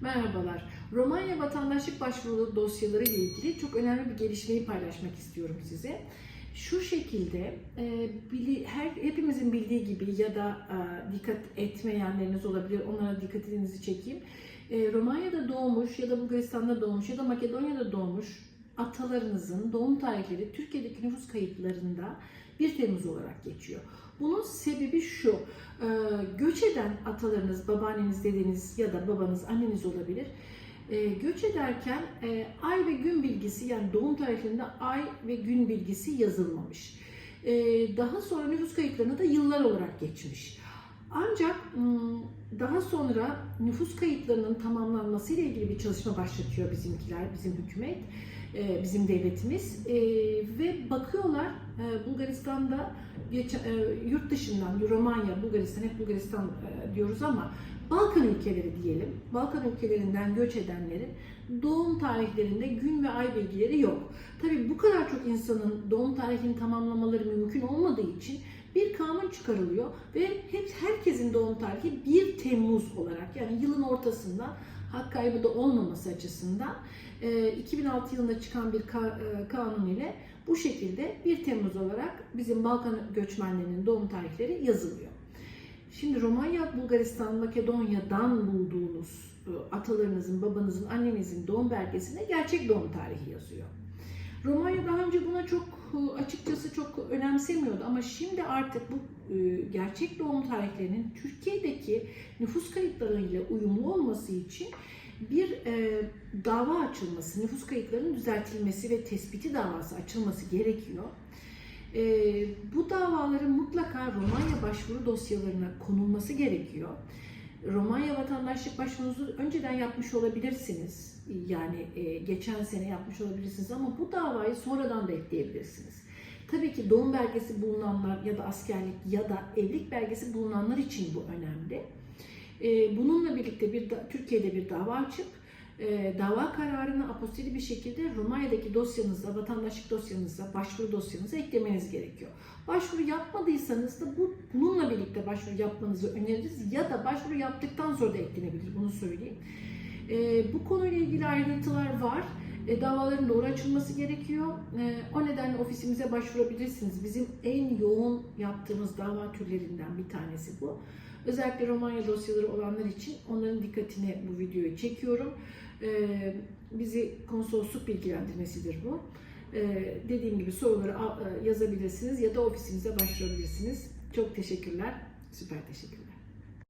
Merhabalar. Romanya vatandaşlık başvuru dosyaları ile ilgili çok önemli bir gelişmeyi paylaşmak istiyorum size. Şu şekilde e, her hepimizin bildiği gibi ya da e, dikkat etmeyenleriniz olabilir. Onlara dikkatinizi çekeyim. E, Romanya'da doğmuş ya da Bulgaristan'da doğmuş ya da Makedonya'da doğmuş atalarınızın doğum tarihleri Türkiye'deki nüfus kayıtlarında 1 Temmuz olarak geçiyor. Bunun sebebi şu, e, göç eden atalarınız, babaanneniz, dedeniz ya da babanız, anneniz olabilir. E, göç ederken e, ay ve gün bilgisi yani doğum tarihlerinde ay ve gün bilgisi yazılmamış. Daha sonra nüfus kayıtlarına da yıllar olarak geçmiş. Ancak daha sonra nüfus kayıtlarının tamamlanması ile ilgili bir çalışma başlatıyor bizimkiler, bizim hükümet, e, bizim devletimiz E, ve bakıyorlar e, Bulgaristan'da yurt dışından Romanya, Bulgaristan hep Bulgaristan diyoruz ama Balkan ülkeleri diyelim. Balkan ülkelerinden göç edenlerin doğum tarihlerinde gün ve ay bilgileri yok. Tabii bu kadar çok insanın doğum tarihini tamamlamaları mümkün olmadığı için bir kanun çıkarılıyor ve hep herkesin doğum tarihi 1 Temmuz olarak yani yılın ortasında hak kaybı da olmaması açısından e, 2006 yılında çıkan bir e, kanun ile bu şekilde 1 Temmuz olarak bizim Balkan göçmenlerinin doğum tarihleri yazılıyor. Şimdi Romanya, Bulgaristan, Makedonya'dan bulduğunuz e, atalarınızın, babanızın, annenizin doğum belgesine gerçek doğum tarihi yazıyor. Romanya daha önce buna çok e, açıkçası çok önemsemiyordu ama şimdi artık bu e, gerçek doğum tarihlerinin Türkiye'deki nüfus kayıtlarıyla uyumlu olması için bir e, dava açılması, nüfus kayıtlarının düzeltilmesi ve tespiti davası açılması gerekiyor. E, bu davaların mutlaka Romanya başvuru dosyalarına konulması gerekiyor. Romanya vatandaşlık başvurunuzu önceden yapmış olabilirsiniz. Yani e, geçen sene yapmış olabilirsiniz ama bu davayı sonradan da ekleyebilirsiniz. Tabii ki doğum belgesi bulunanlar ya da askerlik ya da evlilik belgesi bulunanlar için bu önemli. E, bununla birlikte bir da, Türkiye'de bir dava açıp e, dava kararını apostili bir şekilde Romanya'daki dosyanıza, vatandaşlık dosyanıza, başvuru dosyanıza eklemeniz gerekiyor. Başvuru yapmadıysanız da bu bununla birlikte başvuru yapmanızı öneririz ya da başvuru yaptıktan sonra da eklenebilir bunu söyleyeyim. E, bu konuyla ilgili ayrıntılar var. E, davaların doğru açılması gerekiyor. E, o nedenle ofisimize başvurabilirsiniz. Bizim en yoğun yaptığımız dava türlerinden bir tanesi bu. Özellikle Romanya dosyaları olanlar için onların dikkatine bu videoyu çekiyorum. E, bizi konsolosluk bilgilendirmesidir bu. E, dediğim gibi soruları e, yazabilirsiniz ya da ofisimize başvurabilirsiniz. Çok teşekkürler. Süper teşekkürler.